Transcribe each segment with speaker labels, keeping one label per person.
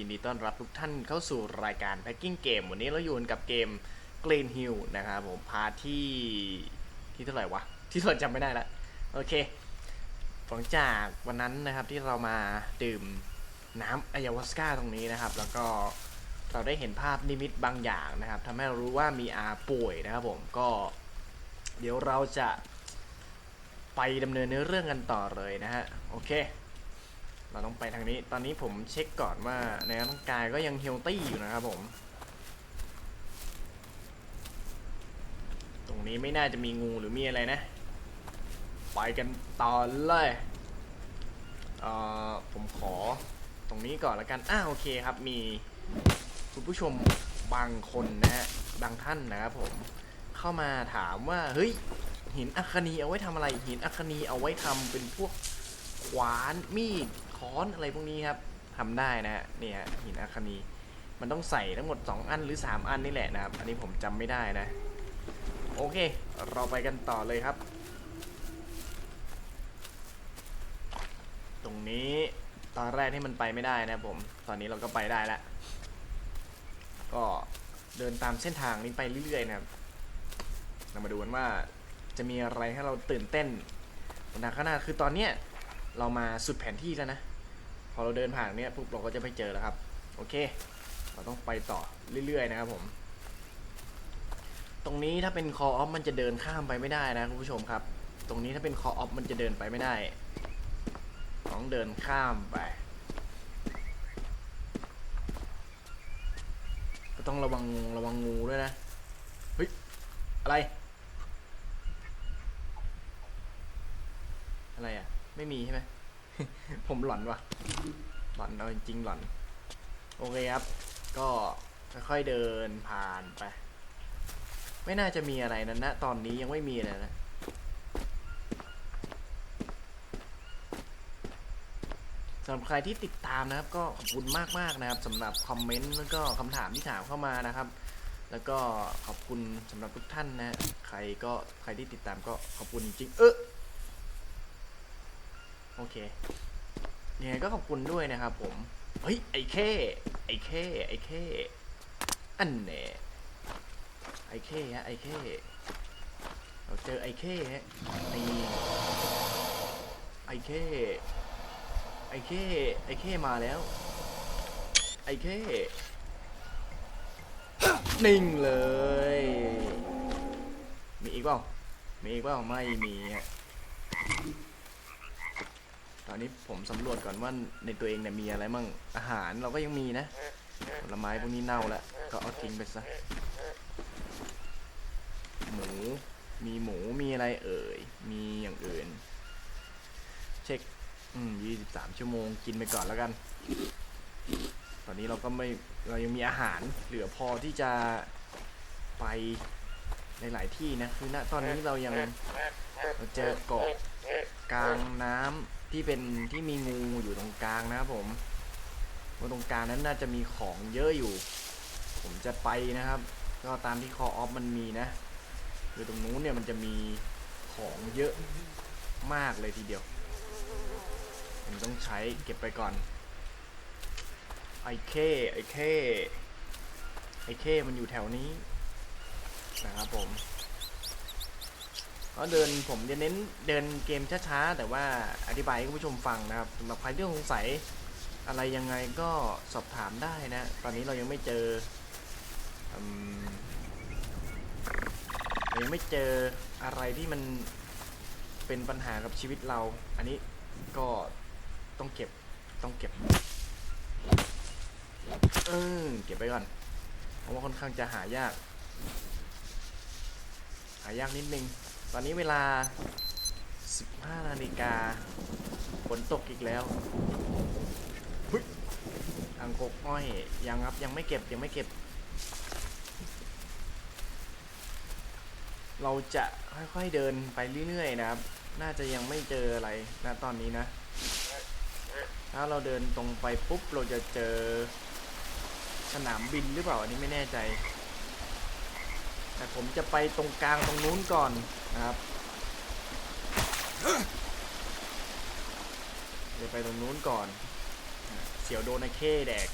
Speaker 1: ยินดีต้อนรับทุกท่านเข้าสู่รายการ Packing Game วันนี้เราอยู่กันกับเกม Green Hill นะครับผมพาทที่ที่เท่าไหร่วะ ที่เท่าไหร่จำไม่ได้ละโอเคหลังจากวันนั้นนะครับที่เรามาดื่มน้ำอายาวาสกาตรงนี้นะครับ แล้วก็เราได้เห็นภาพนิมิตบางอย่างนะครับทำให้เรารู้ว่ามีอาป่วยนะครับผมก็ เดี๋ยวเราจะไปดำเนินเนื้อเรื่องกันต่อเลยนะฮะโอเค เราต้องไปทางนี้ ตอนนี้ผมเช็คก่อนว่าในร่างกายก็ยังเฮลตี้อยู่นะครับผม ตรงนี้ไม่น่าจะมีงูหรือมีอะไรนะ ไปกันต่อเลยเอ่อผมขอตรงนี้ก่อนแล้วกันอ้าโอเคครับ มีคุณผู้ชมบางคนนะฮะ บางท่านนะครับผม เข้ามาถามว่า เฮ้ย หินอัคนีเอาไว้ทำอะไร หินอัคนีเอาไว้ทำเป็นพวกขวานมีด ค้อนอะไรพวกนี้ครับทำได้นะฮะเนี่ยฮะหินอัคนีมันต้องใส่ทั้งหมด 2 อันหรือ 3 อันนี่แหละนะครับ อันนี้ผมจำไม่ได้นะ โอเค เราไปกันต่อเลยครับ ตรงนี้ตอนแรกที่มันไปไม่ได้นะผม ตอนนี้เราก็ไปได้แล้ว ก็เดินตามเส้นทางนี้ไปเรื่อยๆนะครับ เรามาดูกันว่าจะมีอะไรให้เราตื่นเต้นบนทางข้างหน้าคือตอนเนี้ยเรามาสุดแผนที่แล้วนะ อเราเดินผ่านเนี้ยปุ๊บเราก็จะไปเจอแล้วครับ โอเค เราต้องไปต่อเรื่อยๆนะครับผม ตรงนี้ถ้าเป็นคอออฟมันจะเดินข้ามไปไม่ได้นะคุณผู้ชมครับ ตรงนี้ถ้าเป็นคอออฟมันจะเดินไปไม่ได้ ต้องเดินข้ามไป ก็ต้องระวังระวังงูด้วยนะเฮ้ยอะไร อะไรอะ ไม่มีใช่ไหม ผมหลอนวะหลอนเอาจริงๆหลอน โอเคครับ ก็ค่อยๆเดินผ่านไป ไม่น่าจะมีอะไรนะณตอนนี้ยังไม่มีเลยนะสำหรับใครที่ติดตามนะครับ ก็ขอบคุณมากๆนะครับสำหรับคอมเมนต์แล้วก็คำถามที่ถามเข้ามานะครับ แล้วก็ขอบคุณสำหรับทุกท่านนะ ใครก็ใครที่ติดตามก็ขอบคุณจริงเออ โอเคยังไงก็ขอบคุณด้วยนะครับผม เฮ้ย ไอ้แค่ไอ้แค่ไอ้แค่อันแน่ไอ้แค่ฮะไอ้แค่เราเจอไอ้แค่ฮะนี่ไอ้แค่ไอ้แค่ไอ้แค่มาแล้ว ไอ้แค่นิ่งเลย มีอีกเปล่ามีอีกเปล่าไม่มีฮะ ตอนนี้ผมสำรวจก่อนว่าในตัวเองเนี่ยมีอะไรมั่งอาหารเราก็ยังมีนะผลไม้พวกนี้เน่าแล้วก็เอาทิ้งไปซะหมูมีหมูมีอะไรเอ่ยมีอย่างอื่น เช็คอืมยี่สิบสามชั่วโมงกินไปก่อนแล้วกัน ตอนนี้เราก็ไม่เรายังมีอาหารเหลือพอที่จะไปในหลายที่นะคือณตอนนี้เรายังเราเจอเกาะกลางน้ำ ที่เป็นที่มีงูอยู่ตรงกลางนะครับผมว่าตรงกลางนั้นน่าจะมีของเยอะอยู่ ผมจะไปนะครับ ก็ตามที่คอออฟมันมีนะคือตรงนู้นเนี่ยมันจะมีของเยอะมากเลยทีเดียว ผมต้องใช้เก็บไปก่อน ไอเคไอเคไอเคมันอยู่แถวนี้นะครับผม ก็เดินผมจะเน้นเดินเกมช้าๆ แต่ว่าอธิบายให้คุณผู้ชมฟังนะครับสำหรับใครที่สงสัยอะไรยังไงก็สอบถามได้นะ ตอนนี้เรายังไม่เจออเรายังไม่เจออะไรที่มันเป็นปัญหากับชีวิตเรา อันนี้ก็ต้องเก็บต้องเก็บเออเก็บไปก่อน เพราะว่าค่อนข้างจะหายาก หายากนิดนึง ตอนนี้เวลา 15 นาฬิกาฝนตกอีกแล้วเฮ้ยทางกกอ้อย ยังครับ ยังไม่เก็บ ยังไม่เก็บ เราจะค่อยๆเดินไปเรื่อยๆนะครับ น่าจะยังไม่เจออะไรนะตอนนี้นะ ถ้าเราเดินตรงไปปุ๊บ เราจะเจอสนามบินหรือเปล่า อันนี้ไม่แน่ใจ แต่ผมจะไปตรงกลางตรงนู้นก่อนนะครับจะไปตรงนู้นก่อน เสียวโดนไอ้เข้แดก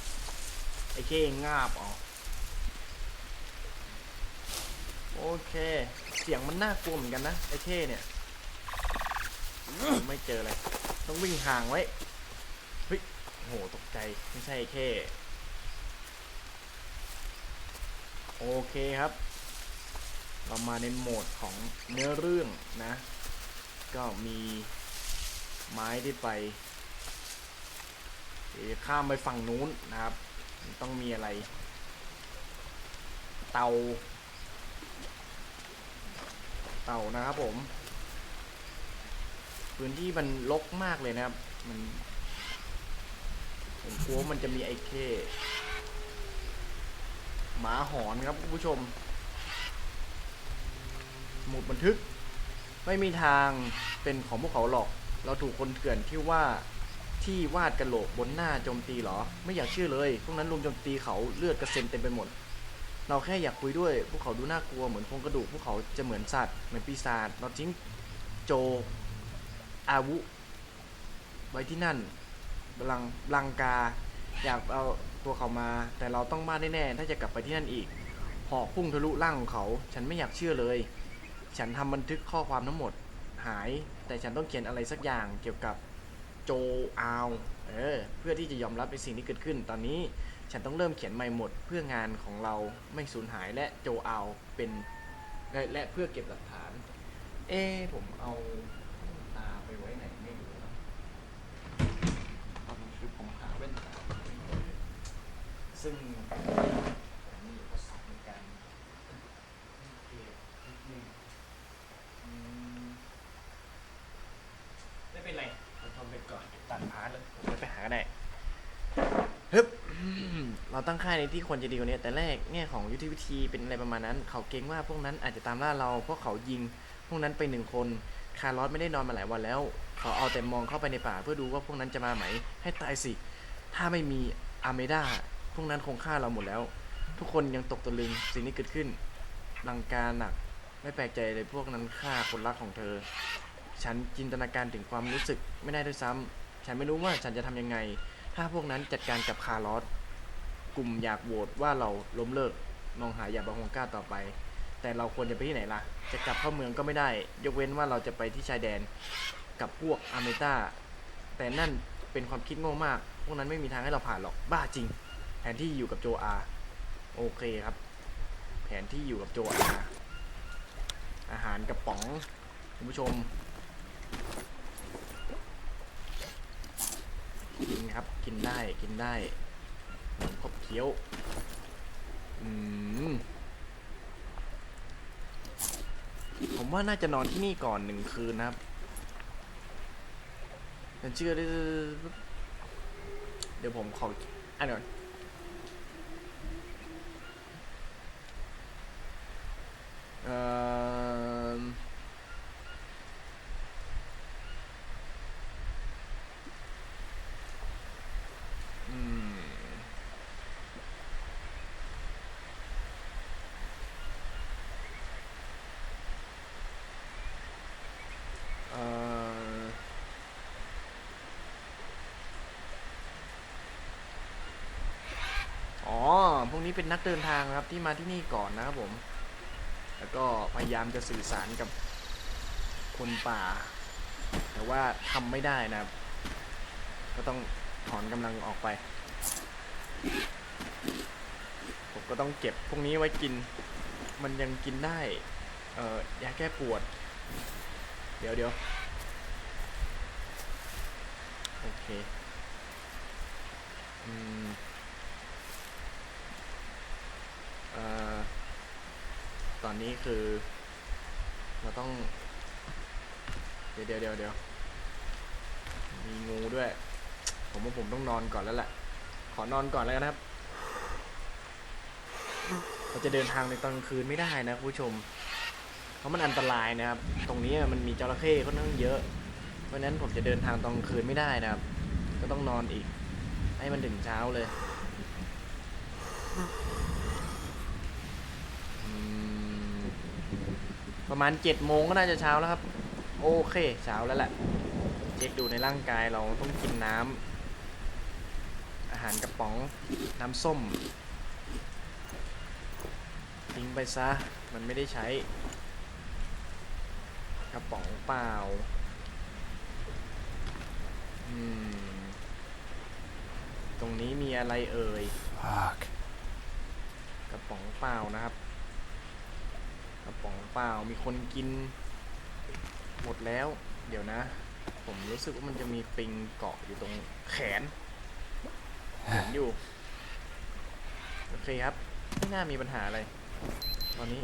Speaker 1: ไอ้เคงาบออกโอเค เสียงมันน่ากลัวเหมือนกันนะ ไอ้เคเนี่ย ไม่เจอเลย ต้องวิ่งห่างไว้ เฮ้ยโห ตกใจ ไม่ใช่ไอ้เคโอเคครับ เรามาในโหมดของเนื้อเรื่องนะ ก็มีไม้ที่ไปข้ามไปฝั่งนู้นนะครับ ต้องมีอะไร เตา เตานะครับผม พื้นที่มันรกมากเลยนะครับ มันผมกลัวมันจะมีไอ้เคหมาหอนครับคุณผู้ชม หมุดบันทึก ไม่มีทางเป็นของพวกเขาหรอก เราถูกคนเถื่อนที่ว่าที่วาดกระโหลกบนหน้าโจมตีเหรอ ไม่อยากเชื่อเลย พวกนั้นลุมโจมตีเขาเลือดกระเซ็นเต็มไปหมด เราแค่อยากคุยด้วย พวกเขาดูน่ากลัวเหมือนโครงกระดูก พวกเขาจะเหมือนสัตว์เหมือนปีศาจ เราทิ้งโจอาวุ ไว้ที่นั่นบลังบลังกา อยากเอาตัวเขามา แต่เราต้องมาแน่ๆ ถ้าจะกลับไปที่นั่นอีก หอกพุ่งทะลุร่างของเขา ฉันไม่อยากเชื่อเลย ฉันทำบันทึกข้อความทั้งหมดหาย แต่ฉันต้องเขียนอะไรสักอย่างเกี่ยวกับโจอาวเออเพื่อที่จะยอมรับในสิ่งที่เกิดขึ้น ตอนนี้ฉันต้องเริ่มเขียนใหม่หมด เพื่องานของเราไม่สูญหายและโจอาวเป็นและและเพื่อเก็บหลักฐาน เอ๊ะผมเอาตาไปไว้ไหนไม่รู้นะตอนนี้คือผมหาแว่นตาซึ่งผมมีอุปสรรคในการเก็บนิดนึงอืมไม่เป็นไรผมทำไปก่อนตัดพาร์ทแล้วผมจะไปหาก็ได้ฮึบอืมเรา ตั้งค่ายในที่ควรจะดีกว่านี้ แต่แรกแง่ของยุทธวิธีเป็นอะไรประมาณนั้น เขาเกรงว่าพวกนั้นอาจจะตามล่าเรา เพราะเขายิง พวกนั้นไปหนึ่งคน คาร์ลอสไม่ได้นอนมาหลายวันแล้ว เขาเอาแต่มองเข้าไปในป่า เพื่อดูว่าพวกนั้นจะมาไหม ให้ตายสิ ถ้าไม่มีอาเมดาพวกนั้นคงฆ่าเราหมดแล้ว ทุกคนยังตกตะลึง สิ่งที่เกิดขึ้น ลังการหนัก ไม่แปลกใจเลยพวกนั้นฆ่าคนรักของเธอ ฉันจินตนาการถึงความรู้สึกไม่ได้ด้วยซ้ำฉันไม่รู้ว่าฉันจะทำยังไง ถ้าพวกนั้นจัดการกับคาร์ลอส กลุ่มอยากโหวตว่าเราล้มเลิกมองหาอย่าบาฮงก้าต่อไป แต่เราควรจะไปที่ไหนล่ะ จะกลับเข้าเมืองก็ไม่ได้ ยกเว้นว่าเราจะไปที่ชายแดนกับพวกอเมตาแต่นั่นเป็นความคิดโง่มาก พวกนั้นไม่มีทางให้เราผ่านหรอกบ้าจริง แผนที่อยู่กับโจอาโอเคครับ แผนที่อยู่กับโจอาอาหารกระป๋องคุณผู้ชมกินครับกินได้กินได้ ขบเคี้ยว อืม ผมว่าน่าจะนอนที่นี่ก่อนหนึ่งคืนนะครับฉันเชื่อได้เดี๋ยวผมขออ่านก่อน เอ่ออืม เอ่ออ๋อี้เป็นนักเดินทางครับที่มาที่นี่ก่อนนะครับผม แล้วก็พยายามจะสื่อสารกับคนป่า แต่ว่าทำไม่ได้นะครับ ก็ต้องถอนกำลังออกไป ผมก็ต้องเก็บพวกนี้ไว้กิน มันยังกินได้เอ่อยาแก้ปวด เดี๋ยวเดี๋ยวโอเค อืม เอตอนนี้คือ เราต้อง เดี๋ยวเดี๋ยวเดี๋ยวเดี๋ยวมีงูด้วย ผมว่าผมต้องนอนก่อนแล้วแหละ ขอนอนก่อนแล้วนะครับ เราจะเดินทางในตอนกลางคืนไม่ได้นะคุณผู้ชม เพราะมันอันตรายนะครับ ตรงนี้มันมีจระเข้ค่อนข้างเยอะ เพราะฉะนั้นผมจะเดินทางตอนกลางคืนไม่ได้นะครับ ก็ต้องนอนอีก ให้มันถึงเช้าเลยอืม ประมาณเจ็ดโมงก็น่าจะเช้าแล้วครับ โอเคเช้าแล้วแหละเช็คดูในร่างกายเราต้องกินน้ำอาหารกระป๋องน้ำส้มทิ้งไปซะ มันไม่ได้ใช้ กระป๋องเปล่า อืม ตรงนี้มีอะไรเอ่ย
Speaker 2: Fuck.
Speaker 1: กระป๋องเปล่านะครับ กระป๋องเปล่ามีคนกิน หมดแล้ว เดี๋ยวนะ ผมรู้สึกว่ามันจะมีปิงเกาะอยู่ตรงแขนเห็นอยู่ โอเคครับ ไม่น่ามีปัญหาอะไร ตอนนี้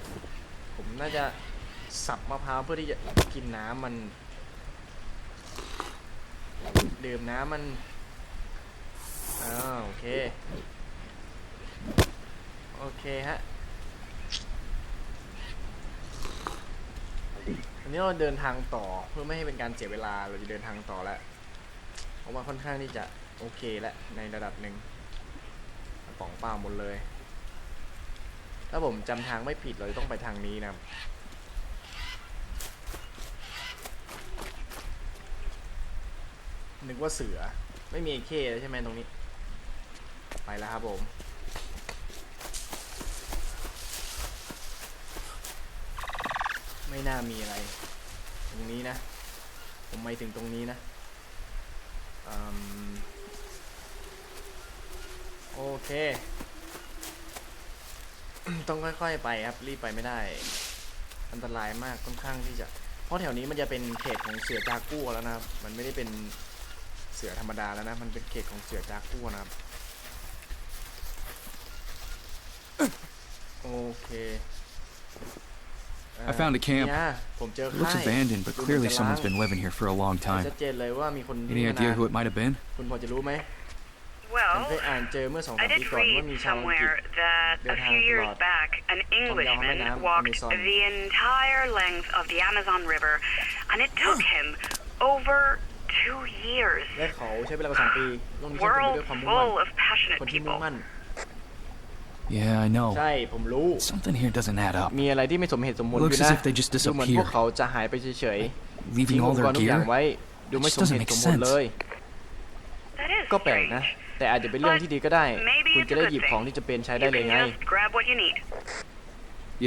Speaker 1: ผมน่าจะสับมะพร้าวเพื่อที่จะกินน้ำมัน ดื่มน้ำมันอ้าวโอเค โอเคฮะ อันนี้เราเดินทางต่อเพื่อไม่ให้เป็นการเสียเวลาเราจะเดินทางต่อแล้วเพราะว่าค่อนข้างที่จะโอเคแล้วในระดับหนึ่งป๋องเปล่าหมดเลย ถ้าผมจำทางไม่ผิดเราจะต้องไปทางนี้นะนึกว่าเสือไม่มีเคแล้วใช่ไหมตรงนี้ ไปแล้วครับผม ไม่น่ามีอะไร ตรงนี้นะ ผมไม่ถึงตรงนี้นะอโอเค ต้องค่อยๆไปครับ รีบไปไม่ได้ อันตรายมากค่อนข้างที่จะ เพราะแถวนี้มันจะเป็นเขตของเสือจากัวแล้วนะครับ มันไม่ได้เป็นเสือธรรมดาแล้วนะ มันเป็นเขตของเสือจากัวนะครับ โอเค
Speaker 2: I found a camp.
Speaker 1: เนี่ยผมเจอ
Speaker 2: It looks
Speaker 1: ค่าย
Speaker 2: abandoned, but
Speaker 1: ดูเหมือน
Speaker 2: clearly
Speaker 1: จะ
Speaker 2: someone's
Speaker 1: ล้าง
Speaker 2: been living here for a long
Speaker 1: ชั
Speaker 2: time.
Speaker 1: ดเจนเลยว่ามีคน
Speaker 2: Any
Speaker 1: ที่
Speaker 2: idea who it might have been?
Speaker 1: คุณพอจะรู้ไหม ผม
Speaker 3: Well,
Speaker 1: เคยอ่านเจอเมื่อสองสา
Speaker 3: I
Speaker 1: มปี
Speaker 3: did
Speaker 1: ก่อนว่า
Speaker 3: read
Speaker 1: มีชาวอังกฤษ
Speaker 3: somewhere that a
Speaker 1: They
Speaker 3: few
Speaker 1: have
Speaker 3: years
Speaker 1: blood.
Speaker 3: back, an Englishman
Speaker 1: Amazon,
Speaker 3: walked
Speaker 1: Amazon.
Speaker 3: the entire length of the Amazon River, and it took him over two years.
Speaker 1: และเขาใช้เวลากว่าสองปีโลกนี้เต็มไป
Speaker 3: World
Speaker 1: ด้วยความมุ่งมั่น
Speaker 3: full of passionate
Speaker 1: คนที่มุ่ง
Speaker 3: people.
Speaker 1: มั่น
Speaker 2: Yeah, I know.
Speaker 1: ใช่ผมรู้
Speaker 2: Something here doesn't add up.
Speaker 1: มีอะไรที่ไม่สมเหตุสมผลอ
Speaker 2: Looks
Speaker 1: ยู่
Speaker 2: as
Speaker 1: นะ
Speaker 2: if they just
Speaker 1: ดูเหมือนพวก
Speaker 2: disappeared.
Speaker 1: เขาจะหายไปเฉยๆทิ้
Speaker 2: Leaving
Speaker 1: งอุ
Speaker 2: all
Speaker 1: ปกร
Speaker 2: their
Speaker 1: ณ์ทุกอย่าง
Speaker 2: gear?
Speaker 1: ไว้ ดูไม่
Speaker 2: It
Speaker 1: ส
Speaker 2: just
Speaker 1: มเห
Speaker 2: doesn't
Speaker 1: ตุ
Speaker 2: make
Speaker 1: สมผล
Speaker 2: sense.
Speaker 1: เลย
Speaker 3: That is
Speaker 1: ก็แปลก
Speaker 3: strange.
Speaker 1: นะ แต่อาจจะเป็นเรื่องที่ดีก็ได้
Speaker 3: Maybe
Speaker 1: คุณ
Speaker 3: it's
Speaker 1: จะ
Speaker 3: a
Speaker 1: ได้
Speaker 3: good
Speaker 1: หยิบ
Speaker 3: thing.
Speaker 1: ของที่จะเป็นใช้
Speaker 3: You
Speaker 1: ได้เลย
Speaker 3: can
Speaker 1: ไง
Speaker 3: just grab what you need.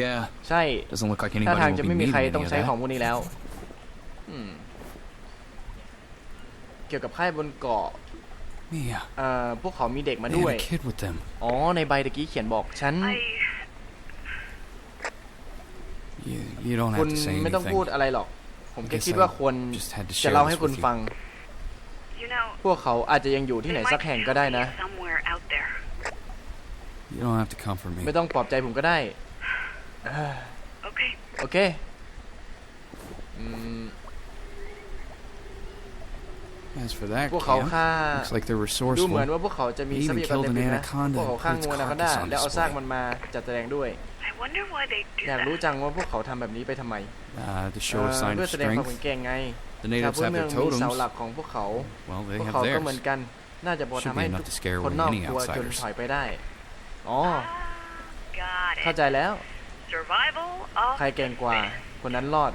Speaker 2: Yeah,
Speaker 1: ใช่
Speaker 2: doesn't look like
Speaker 1: ถ้า
Speaker 2: anybody
Speaker 1: ทาง
Speaker 2: will
Speaker 1: จะ
Speaker 2: be
Speaker 1: ไม่มี
Speaker 2: needing
Speaker 1: ใคร
Speaker 2: any
Speaker 1: ต้อง
Speaker 2: of
Speaker 1: ใช้ของ
Speaker 2: that.
Speaker 1: พวกนี้แล้วอืมเกี่ยวกับค่ายบนเกาะ
Speaker 2: Mia,
Speaker 1: เอ่อพวกเขามีเด็กมา
Speaker 2: they
Speaker 1: ด้วย
Speaker 2: had a kid with them.
Speaker 1: อ๋อ ในใบตะกี้เขียนบอกฉัน
Speaker 3: I
Speaker 2: You, you don't
Speaker 1: คุณ
Speaker 2: have to say
Speaker 1: ไม่ต้องพูด
Speaker 2: anything.
Speaker 1: อะไรหรอก ผมแค่
Speaker 2: Guess
Speaker 1: คิดว่า
Speaker 2: I
Speaker 1: ควร
Speaker 2: just had to
Speaker 1: จะ
Speaker 2: share
Speaker 1: เล่า
Speaker 2: this
Speaker 1: ให้คุณ
Speaker 2: with you.
Speaker 1: ฟัง
Speaker 3: you know
Speaker 1: พวกเขาอาจจะยังอยู่ที่ไหน
Speaker 3: they
Speaker 1: สัก
Speaker 3: might
Speaker 1: แห่งก็ได้นะ
Speaker 3: be somewhere out there.
Speaker 2: You don't have to comfort me.
Speaker 1: ไม่ต้องปลอบใจผมก็ได้เอ้อ
Speaker 3: Okay.
Speaker 1: โอเค อืม
Speaker 2: As for that
Speaker 1: พวกเขา
Speaker 2: camp,
Speaker 1: ฆ่า
Speaker 2: looks like they're
Speaker 1: ดูเหมือน
Speaker 2: resourceful.
Speaker 1: ว่าพวกเขาจะมี
Speaker 2: They
Speaker 1: ทรัพ
Speaker 2: even
Speaker 1: ยากร
Speaker 2: killed
Speaker 1: เต็ม
Speaker 2: an
Speaker 1: เลยนะ
Speaker 2: anaconda
Speaker 1: พวกเขา
Speaker 2: and
Speaker 1: ฆ่า
Speaker 2: put
Speaker 1: งู
Speaker 2: its
Speaker 1: นาคอนด้า
Speaker 2: carcass on
Speaker 1: แล้วเอาซาก
Speaker 2: display.
Speaker 1: มันมาจัดแสดงด้วย
Speaker 3: I wonder why they do
Speaker 1: อยาก
Speaker 3: that.
Speaker 1: รู้จังว่าพวกเขาทำแบบนี้ไปทำไม
Speaker 2: Uh, to
Speaker 1: เอ่
Speaker 2: show
Speaker 1: อ
Speaker 2: a sign
Speaker 1: เพื่อ
Speaker 2: of
Speaker 1: แสดงความ
Speaker 2: strength.
Speaker 1: แข็งแกร่งไง
Speaker 2: The
Speaker 1: ชาว
Speaker 2: natives
Speaker 1: พื้น
Speaker 2: have
Speaker 1: เมือง
Speaker 2: their
Speaker 1: มีเสา
Speaker 2: totems.
Speaker 1: หลักของพวกเขา
Speaker 2: Well,
Speaker 1: พ
Speaker 2: they
Speaker 1: วก
Speaker 2: have
Speaker 1: เขาก็
Speaker 2: theirs.
Speaker 1: เหมือนกัน น่าจะพอ
Speaker 2: Should
Speaker 1: ทำให้
Speaker 2: be enough to scare
Speaker 1: คน
Speaker 2: away
Speaker 1: นอก
Speaker 2: any
Speaker 1: กลัวจน
Speaker 2: outsiders.
Speaker 1: ถอยไปได้ อ๋อ
Speaker 3: Got
Speaker 1: เข้า
Speaker 3: it.
Speaker 1: ใจแล้ว
Speaker 3: Survival of
Speaker 1: ใครเก่งกว่า
Speaker 3: fittest.
Speaker 1: คนนั้นรอด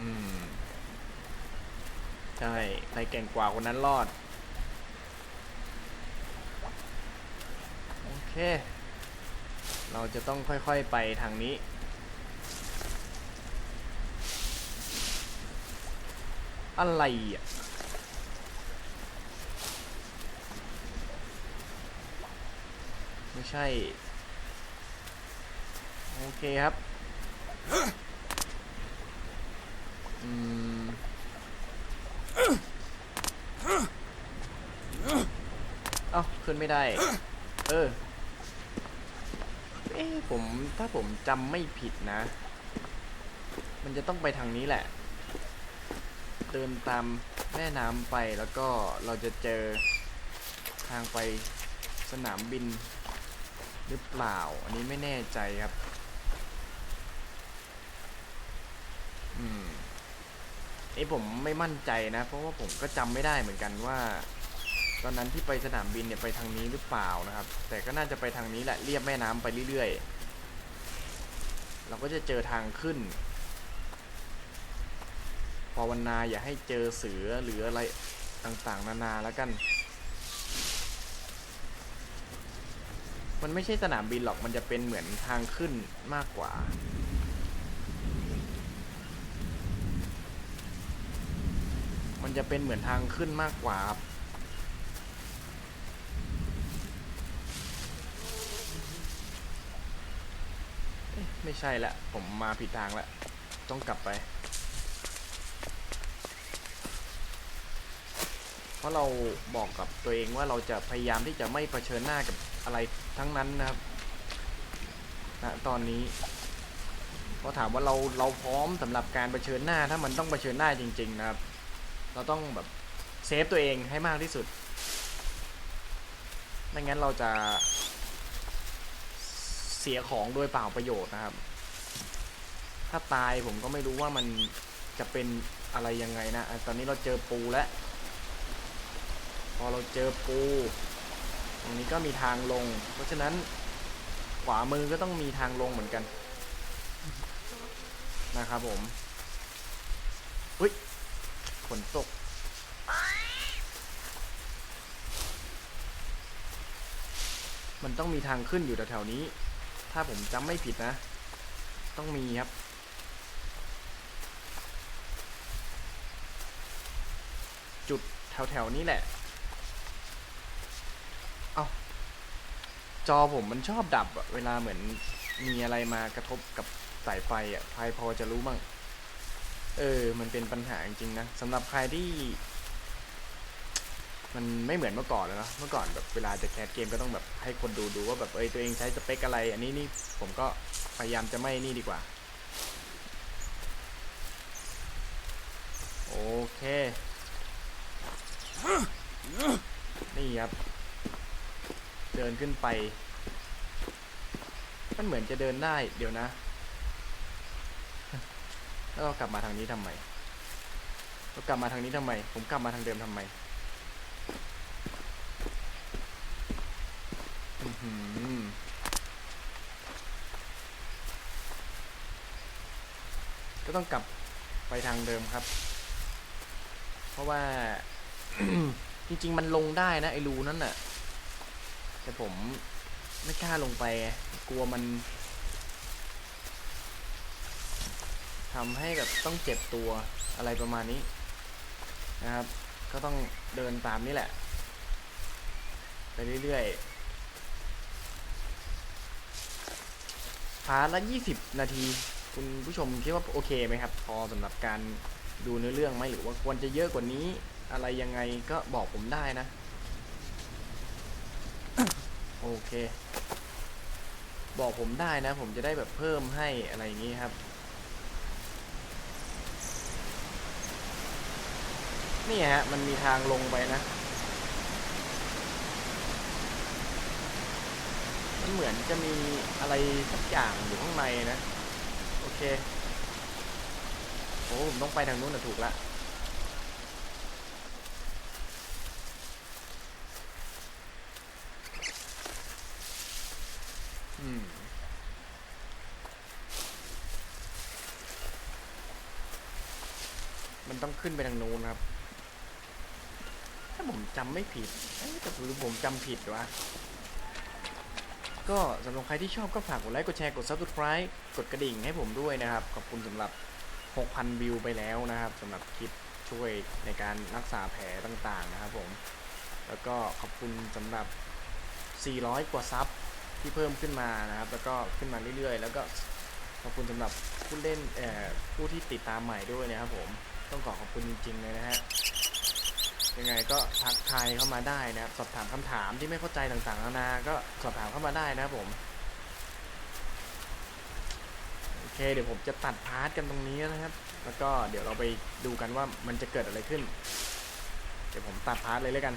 Speaker 1: อืม ใช่ใครเก่งกว่าคนนั้นรอด โอเค เราจะต้องค่อยๆไปทางนี้ อะไรอะไม่ใช่ โอเคครับ อืม เอ้า ขึ้นไม่ได้ เออ เอ๊ผมถ้าผมจำไม่ผิดนะ มันจะต้องไปทางนี้แหละ เดินตามแม่น้ำไปแล้วก็เราจะเจอทางไปสนามบินหรือเปล่า อันนี้ไม่แน่ใจครับ อืมเอ้ผมไม่มั่นใจนะ เพราะว่าผมก็จำไม่ได้เหมือนกันว่า ตอนนั้นที่ไปสนามบินเนี่ยไปทางนี้หรือเปล่านะครับ แต่ก็น่าจะไปทางนี้แหละเรียบแม่น้ำไปเรื่อยๆ เราก็จะเจอทางขึ้นภาวนาอย่าให้เจอเสือหรืออะไรต่างๆ นานาแล้วกัน มันไม่ใช่สนามบินหรอกมันจะเป็นเหมือนทางขึ้นมากกว่าันจะเป็นเหมือนทางขึ้นมากกว่า ไม่ใช่ละ ผมมาผิดทางละ ต้องกลับไป เพราะเราบอกกับตัวเองว่าเราจะพยายามที่จะไม่เผชิญหน้ากับอะไรทั้งนั้นนะครับณตอนนี้เพราะถามว่าเราเราพร้อมสำหรับการเผชิญหน้าถ้ามันต้องเผชิญหน้าจริง ๆ นะครับ เราต้องแบบเซฟตัวเองให้มากที่สุดไม่งั้นเราจะ สียของโดยเปล่าประโยชน์นะครับ ถ้าตายผมก็ไม่รู้ว่ามันจะเป็นอะไรยังไงนะ ตอนนี้เราเจอปูแล้ว พอเราเจอปู ตรงนี้ก็มีทางลง เพราะฉะนั้นขวามือก็ต้องมีทางลงเหมือนกัน นะครับผมอุ้ยฝนตกมันต้องมีทางขึ้นอยู่แถวๆนี้ ถ้าผมจำไม่ผิดนะ ต้องมีครับ จุดแถวๆนี้แหละ เอาจอผมมันชอบดับเวลาเหมือนมีอะไรมากระทบกับสายไฟอะใครพอจะรู้บ้าง เออ มันเป็นปัญหาจริงๆนะสำหรับใครที่ มันไม่เหมือนเมื่อก่อนแล้วเนอะเมื่อก่อนแบบเวลาจะแคสเกมก็ต้องแบบให้คนดูดูว่าแบบเอ้ยตัวเองใช้สเปคอะไร อันนี้นี่ผมก็พยายามจะไม่นี่ดีกว่า โอเค นี่ครับ เดินขึ้นไป มันเหมือนจะเดินได้เดี๋ยวนะ แล้วเรากลับมาทางนี้ทำไมเรากลับมาทางนี้ทำไม ผมกลับมาทางเดิมทำไมอื้อหือก็ ต้องกลับไปทางเดิมครับ เพราะว่า จริง ๆ มันลงได้นะ ไอ้รูนั่นน่ะ แต่ผมไม่กล้าลงไป กลัวมันทำให้แบบต้องเจ็บตัวอะไรประมาณนี้นะครับ ก็ต้องเดินตามนี่แหละ ไปเรื่อยๆพาละยี่สิบนาที คุณผู้ชมคิดว่าโอเคไหมครับ พอสำหรับการดูเนื้อเรื่องไหมหรือว่าควรจะเยอะกว่านี้ อะไรยังไงก็บอกผมได้นะ โอเค บอกผมได้นะ ผมจะได้แบบเพิ่มให้อะไรอย่างนี้ครับ นี่ฮะ มันมีทางลงไปนะมันเหมือนจะมีอะไรสักอย่างอยู่ข้างในนะ โอเค โอ้ผมต้องไปทางนู้นนะถูกละอืมมันต้องขึ้นไปทางนู้นครับ ถ้าผมจำไม่ผิดแต่ถือผมจำผิดวะ ก็สำหรับใครที่ชอบก็ฝากกดไลค์ กดแชร์ กด subscribe กดกระดิ่งให้ผมด้วยนะครับ ขอบคุณสำหรับ 6,000 วิวไปแล้วนะครับสำหรับคลิปช่วยในการรักษาแผลต่างๆนะครับผม แล้วก็ขอบคุณสำหรับ 400 กว่าซับที่เพิ่มขึ้นมานะครับ แล้วก็ขึ้นมาเรื่อยๆ แล้วก็ขอบคุณสำหรับผู้เล่นผู้ที่ติดตามใหม่ด้วยนะครับผม ต้องขอขอบคุณจริงๆเลยนะฮะ ยังไงก็ทักทายเข้ามาได้นะครับ สอบถามคำถามที่ไม่เข้าใจต่างๆนานา ก็สอบถามเข้ามาได้นะครับผมโอเคเดี๋ยวผมจะตัดพาร์ทกันตรงนี้นะครับ แล้วก็เดี๋ยวเราไปดูกันว่ามันจะเกิดอะไรขึ้น เดี๋ยวผมตัดพาร์ทเลยแล้วกัน